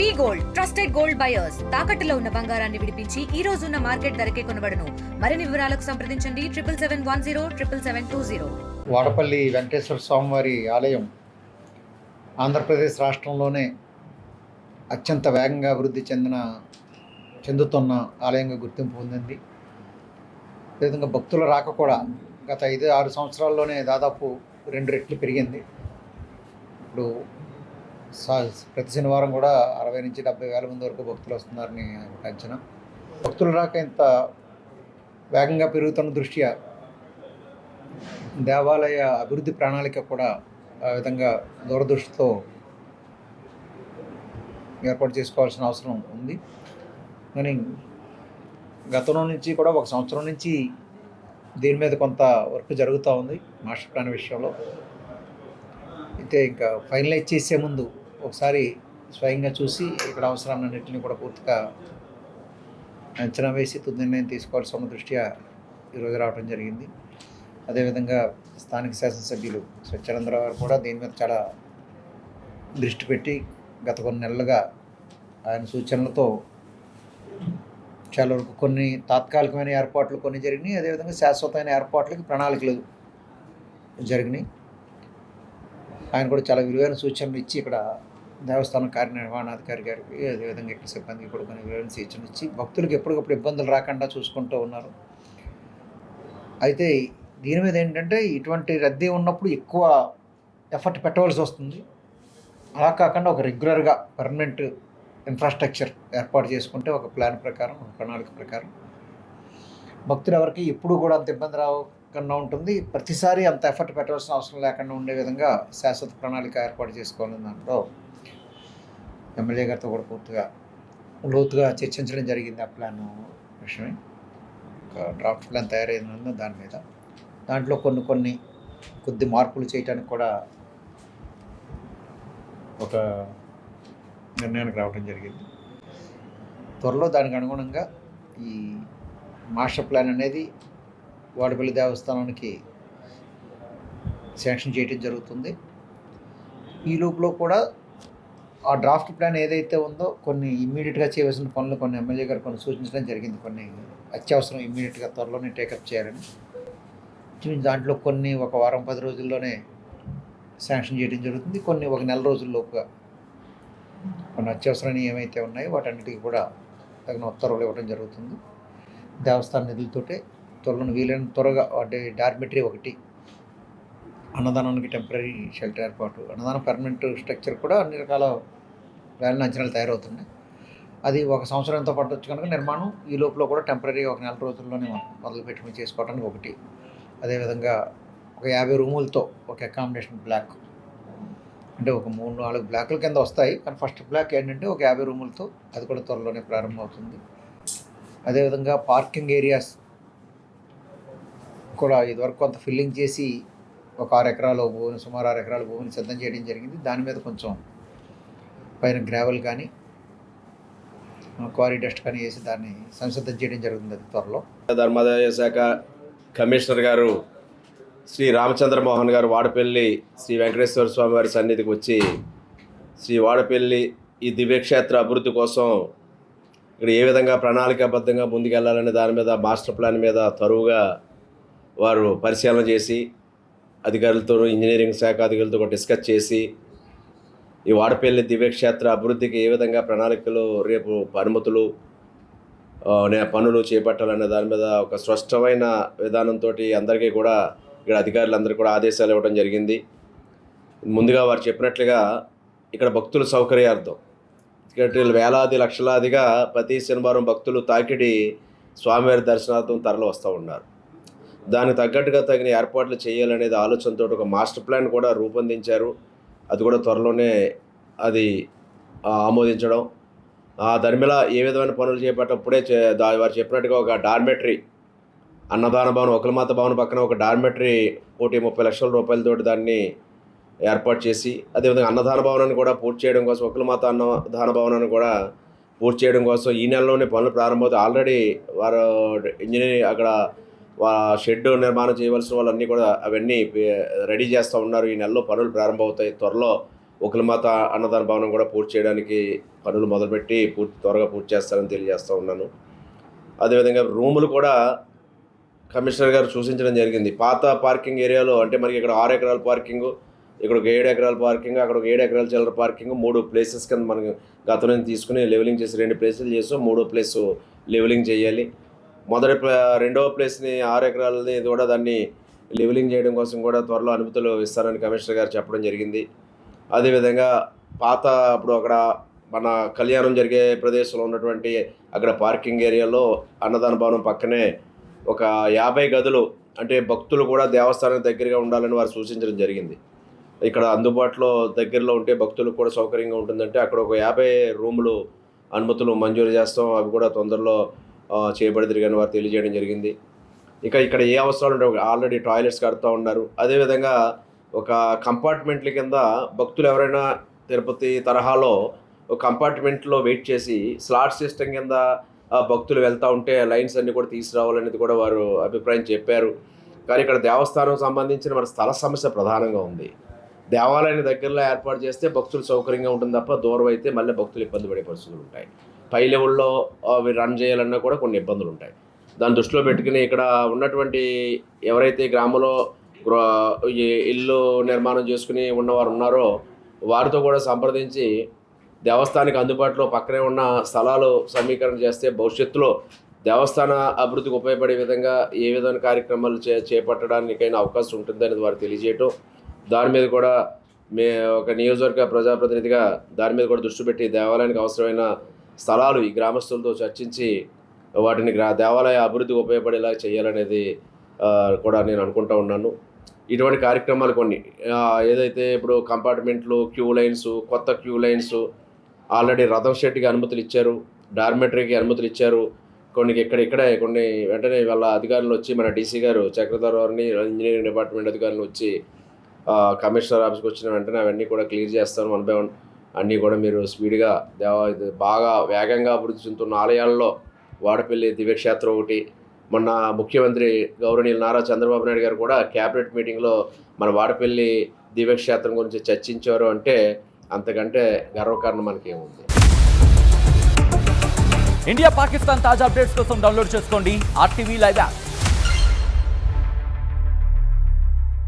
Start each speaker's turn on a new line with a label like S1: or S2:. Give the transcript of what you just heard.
S1: V gold trusted gold buyers. తాకట్టులో ఉన్న బంగారాన్ని విడిపించి ఈ రోజు ఉన్న మార్కెట్ ధరకే కొనబడను. మరిన్ని వివరాలకు సంప్రదించండి. Triple seven one zero triple seven two zero.
S2: Vadapalli Venkateswara స్వామివారి ఆలయం ఆంధ్రప్రదేశ్ రాష్ట్రంలోనే అత్యంత వేగంగా అభివృద్ధి చెందిన చెందుతున్న ఆలయంగా గుర్తింపు పొందింది. అదేవిధంగా భక్తుల రాక కూడా గత ఐదు ఆరు సంవత్సరాల్లోనే దాదాపు రెండు రెట్లు పెరిగింది. ఇప్పుడు ప్రతి శనివారం కూడా అరవై నుంచి డెబ్బై వేల మంది వరకు భక్తులు వస్తున్నారని ఒక అంచనా. భక్తులు రాక ఇంత వేగంగా పెరుగుతున్న దృష్ట్యా దేవాలయ అభివృద్ధి ప్రణాళిక కూడా ఆ విధంగా దూరదృష్టితో ఏర్పాటు చేసుకోవాల్సిన అవసరం ఉంది. కానీ గతంలో నుంచి కూడా ఒక సంవత్సరం నుంచి దీని మీద కొంత వర్క్ జరుగుతూ ఉంది మాస్టర్ ప్లాన్ విషయంలో. అయితే ఇంకా ఫైనలైజ్ చేసే ముందు ఒకసారి స్వయంగా చూసి ఇక్కడ అవసరాలన్నింటినీ కూడా పూర్తిగా అంచనా వేసి తుది నిర్ణయం తీసుకోవాల్సిన దృష్ట్యా ఈరోజు రావడం జరిగింది. అదేవిధంగా స్థానిక శాసనసభ్యులు స్వచ్ఛానందరావు గారు కూడా దీని మీద చాలా దృష్టి పెట్టి గత కొన్ని నెలలుగా ఆయన సూచనలతో చాలా వరకు కొన్ని తాత్కాలికమైన ఏర్పాట్లు కొన్ని జరిగినాయి. అదేవిధంగా శాశ్వతమైన ఏర్పాట్లకి ప్రణాళికలు జరిగినాయి. ఆయన కూడా చాలా విలువైన సూచనలు ఇచ్చి ఇక్కడ దేవస్థానం కార్యనిర్వహణాధికారి గారికి అదేవిధంగా ఇక్కడ సిబ్బందికి కూడా కొన్ని విలువైన ఇచ్చి భక్తులకు ఎప్పటికప్పుడు ఇబ్బందులు రాకుండా చూసుకుంటూ ఉన్నారు. అయితే దీని మీద ఏంటంటే ఇటువంటి రద్దీ ఉన్నప్పుడు ఎక్కువ ఎఫర్ట్ పెట్టవలసి వస్తుంది. అలా కాకుండా ఒక రెగ్యులర్గా పర్మనెంట్ ఇన్ఫ్రాస్ట్రక్చర్ ఏర్పాటు చేసుకుంటే ఒక ప్లాన్ ప్రకారం ఒక ప్రణాళిక ప్రకారం భక్తులు ఎవరికి ఎప్పుడు కూడా అంత ఇబ్బంది రాకుండా ఉంటుంది. ప్రతిసారి అంత ఎఫర్ట్ పెట్టవలసిన అవసరం లేకుండా ఉండే విధంగా శాశ్వత ప్రణాళిక ఏర్పాటు చేసుకోవాలని దాంట్లో ఎమ్మెల్యే గారితో కూడా పూర్తిగా లోతుగా చర్చించడం జరిగింది ఆ ప్లాన్ విషయమే. ఒక డ్రాఫ్ట్ ప్లాన్ తయారైందో దాని మీద. దాంట్లో కొన్ని కొన్ని కొద్ది మార్పులు చేయడానికి కూడా ఒక నిర్ణయానికి రావడం జరిగింది. త్వరలో దానికి అనుగుణంగా ఈ మాస్టర్ ప్లాన్ అనేది వాడపల్లి దేవస్థానానికి శాంక్షన్ చేయడం జరుగుతుంది. ఈ లోపులో కూడా ఆ డ్రాఫ్ట్ ప్లాన్ ఏదైతే ఉందో కొన్ని ఇమ్మీడియట్గా చేయవలసిన పనులు కొన్ని ఎమ్మెల్యే గారు కొన్ని సూచించడం జరిగింది. కొన్ని అత్యవసరం ఇమ్మీడియట్గా త్వరలోనే టేకప్ చేయాలని. దాంట్లో కొన్ని ఒక వారం పది రోజుల్లోనే శాంక్షన్ చేయడం జరుగుతుంది. కొన్ని ఒక నెల రోజుల్లోపుగా కొన్ని అత్యవసరాన్ని ఏమైతే ఉన్నాయో వాటన్నిటికీ కూడా తగిన ఉత్తర్వులు ఇవ్వడం జరుగుతుంది. దేవస్థాన నిధులతోటే త్వరలో వీలైన త్వరగా అంటే డార్మెటరీ ఒకటి అన్నదానానికి టెంపరీ షెల్టర్ ఏర్పాటు అన్నదానం పర్మనెంట్ స్ట్రక్చర్ కూడా అన్ని రకాల వేల అంచనాలు తయారవుతున్నాయి. అది ఒక సంవత్సరంతో పట్టవచ్చు కనుక నిర్మాణం ఈ లోపల కూడా టెంపరీ ఒక నెల రోజుల్లోనే మొదలు పెట్టుకుని చేసుకోవడానికి ఒకటి. అదేవిధంగా ఒక యాభై రూములతో ఒక అకామిడేషన్ బ్లాక్ అంటే ఒక మూడు నాలుగు బ్లాకుల కింద వస్తాయి. కానీ ఫస్ట్ బ్లాక్ ఏంటంటే ఒక యాభై రూములతో అది కూడా త్వరలోనే ప్రారంభమవుతుంది. అదేవిధంగా పార్కింగ్ ఏరియాస్ కూడా ఇదివరకు కొంత ఫిల్లింగ్ చేసి ఒక ఆరు ఎకరాల భూమిని సుమారు ఆరు ఎకరాల భూమిని సిద్ధం చేయడం జరిగింది. దాని మీద కొంచెం పైన గ్రావెల్ కానీ క్వారీ డస్ట్ కానీ వేసి దాన్ని సంసిద్ధం చేయడం జరుగుతుంది అది త్వరలో.
S3: ధర్మాదాయ శాఖ కమిషనర్ గారు శ్రీ రామచంద్రమోహన్ గారు వాడపల్లి శ్రీ వెంకటేశ్వర స్వామి వారి సన్నిధికి వచ్చి శ్రీ వాడపల్లి ఈ దివ్యక్షేత్ర అభివృద్ధి కోసం ఇక్కడ ఏ విధంగా ప్రణాళికాబద్ధంగా ముందుకెళ్ళాలనే దాని మీద మాస్టర్ ప్లాన్ మీద తరువుగా వారు పరిశీలన చేసి అధికారులతో ఇంజనీరింగ్ శాఖ అధికారులతో డిస్కస్ చేసి ఈ వాడపల్లి దివ్యక్షేత్ర అభివృద్ధికి ఏ విధంగా ప్రణాళికలు రేపు అనుమతులు పనులు చేపట్టాలన్న దాని మీద ఒక స్పష్టమైన విధానంతో అందరికీ కూడా ఇక్కడ అధికారులందరికీ కూడా ఆదేశాలు ఇవ్వడం జరిగింది. ముందుగా వారు చెప్పినట్లుగా ఇక్కడ భక్తుల సౌకర్యార్థం. ఇక్కడ వేలాది లక్షలాదిగా ప్రతి శనివారం భక్తులు తాకిడి స్వామివారి దర్శనార్థం తరలి వస్తూ ఉన్నారు. దానికి తగ్గట్టుగా తగిన ఏర్పాట్లు చేయాలనేది ఆలోచనతో ఒక మాస్టర్ ప్లాన్ కూడా రూపొందించారు. అది కూడా త్వరలోనే అది ఆమోదించడం. దాని మీద ఏ విధమైన పనులు చేపట్టప్పుడే చే- దా- వారు చెప్పినట్టుగా ఒక డార్మెటరీ అన్నదాన భవన్ ఒకలమాత భవన్ పక్కన ఒక డార్మెటరీ కోటి ముప్పై లక్షల రూపాయలతోటి దాన్ని ఏర్పాటు చేసి అదేవిధంగా అన్నదాన భవనాన్ని కూడా పూర్తి చేయడం కోసం ఒకలమాత అన్నదాన భవనాన్ని కూడా పూర్తి చేయడం కోసం ఈ నెలలోనే పనులు ప్రారంభమవుతాయి. ఆల్రెడీ వారు ఇంజనీరింగ్ అక్కడ షెడ్ నిర్మాణం చేయవలసిన వాళ్ళన్నీ కూడా అవన్నీ రెడీ చేస్తూ ఉన్నారు. ఈ నెలలో పనులు ప్రారంభమవుతాయి. త్వరలో ఒకలమాత అన్నదాన భవనం కూడా పూర్తి చేయడానికి పనులు మొదలుపెట్టి పూర్తి త్వరగా పూర్తి చేస్తారని తెలియజేస్తూ ఉన్నాను. అదేవిధంగా రూములు కూడా కమిషనర్ గారు సూచించడం జరిగింది. పాత పార్కింగ్ ఏరియాలో అంటే మనకి ఇక్కడ ఆరు ఎకరాల పార్కింగ్ ఇక్కడ ఒక ఏడు ఎకరాల పార్కింగ్ అక్కడ ఒక ఏడు ఎకరాల చిల్లర పార్కింగ్ మూడు ప్లేసెస్ కింద మనకి గతంలో నుంచి తీసుకుని లెవెలింగ్ చేసి రెండు ప్లేసులు చేసాం. మూడో ప్లేస్ లెవెలింగ్ చేయాలి. మొదటి రెండవ ప్లేస్ని ఆరు ఎకరాలని కూడా దాన్ని లెవెలింగ్ చేయడం కోసం కూడా త్వరలో అనుమతులు ఇస్తారని కమిషనర్ గారు చెప్పడం జరిగింది. అదేవిధంగా పాత అప్పుడు అక్కడ మన కళ్యాణం జరిగే ప్రదేశంలో ఉన్నటువంటి అక్కడ పార్కింగ్ ఏరియాలో అన్నదాన భవనం పక్కనే ఒక యాభై గదులు అంటే భక్తులు కూడా దేవస్థానం దగ్గరగా ఉండాలని వారు సూచించడం జరిగింది. ఇక్కడ అందుబాటులో దగ్గరలో ఉంటే భక్తులకు కూడా సౌకర్యంగా ఉంటుందంటే అక్కడ ఒక యాభై రూములు అనుమతులు మంజూరు చేస్తాం. అవి కూడా తొందరలో ఆ, కానీ వారు తెలియజేయడం జరిగింది. ఇక ఇక్కడ ఏ అవసరాలు ఉండవు. ఆల్రెడీ టాయిలెట్స్ కడుతూ ఉన్నారు. అదేవిధంగా ఒక కంపార్ట్మెంట్ల కింద భక్తులు ఎవరైనా తిరుపతి తరహాలో ఒక కంపార్ట్మెంట్లో వెయిట్ చేసి స్లాట్ సిస్టమ్ కింద భక్తులు వెళ్తూ ఉంటే లైన్స్ అన్నీ కూడా తీసుకురావాలనేది కూడా వారు అభిప్రాయం చెప్పారు. కానీ ఇక్కడ దేవస్థానం సంబంధించిన మన స్థల సమస్య ప్రధానంగా ఉంది. దేవాలయాన్ని దగ్గరలో ఏర్పాటు చేస్తే భక్తులు సౌకర్యంగా ఉంటుంది తప్ప దూరం అయితే మళ్ళీ భక్తులు ఇబ్బంది పడే పరిస్థితులు ఉంటాయి. పై లెవెల్లో అవి రన్ చేయాలన్నా కూడా కొన్ని ఇబ్బందులు ఉంటాయి దాన్ని దృష్టిలో పెట్టుకుని ఇక్కడ ఉన్నటువంటి ఎవరైతే గ్రామంలో ఈ ఇల్లు నిర్మాణం చేసుకుని ఉన్నవారు ఉన్నారో వారితో కూడా సంప్రదించి దేవస్థానికి అందుబాటులో పక్కనే ఉన్న స్థలాలు సమీకరణ చేస్తే భవిష్యత్తులో దేవస్థాన అభివృద్ధికి ఉపయోగపడే విధంగా ఏ విధమైన కార్యక్రమాలు చే చేపట్టడానికైనా అవకాశం ఉంటుందనేది వారు తెలియజేయటం. దాని మీద కూడా మే ఒక నియోజకవర్గ ప్రజాప్రతినిధిగా దాని మీద కూడా దృష్టి పెట్టి దేవాలయానికి అవసరమైన స్థలాలు ఈ గ్రామస్తులతో చర్చించి వాటిని గ్రా దేవాలయ అభివృద్ధికి ఉపయోగపడేలా చేయాలనేది కూడా నేను అనుకుంటా ఉన్నాను. ఇటువంటి కార్యక్రమాలు కొన్ని ఏదైతే ఇప్పుడు కంపార్ట్మెంట్లు క్యూ లైన్స్ కొత్త క్యూ లైన్స్ ఆల్రెడీ రథం షెట్కి అనుమతులు ఇచ్చారు డార్మెటరీకి అనుమతులు ఇచ్చారు కొన్ని ఇక్కడ ఇక్కడే కొన్ని వెంటనే వాళ్ళ అధికారులు వచ్చి మన డీసీ గారు చక్రధర్ వారిని ఇంజనీరింగ్ డిపార్ట్మెంట్ అధికారులు వచ్చి కమిషనర్ ఆఫీస్కి వచ్చిన వెంటనే అవన్నీ కూడా క్లియర్ చేస్తాను. వన్ బై వన్ అన్నీ కూడా మీరు స్పీడ్గా దేవ ఇది బాగా వేగంగా అభివృద్ధి చెందుతున్న ఆలయాల్లో వాడపల్లి దివ్యక్షేత్రం ఒకటి మొన్న ముఖ్యమంత్రి గౌరవనీయులు నారా చంద్రబాబు నాయుడు గారు కూడా క్యాబినెట్ మీటింగ్లో మన వాడపల్లి దివ్యక్షేత్రం గురించి చర్చించారు అంటే అంతకంటే గర్వకారణం మనకేముంది?
S4: ఇండియా పాకిస్తాన్ తాజా అప్డేట్స్ కోసం డౌన్లోడ్ చేసుకోండి ఆర్టీవీ లైవ్ యాప్.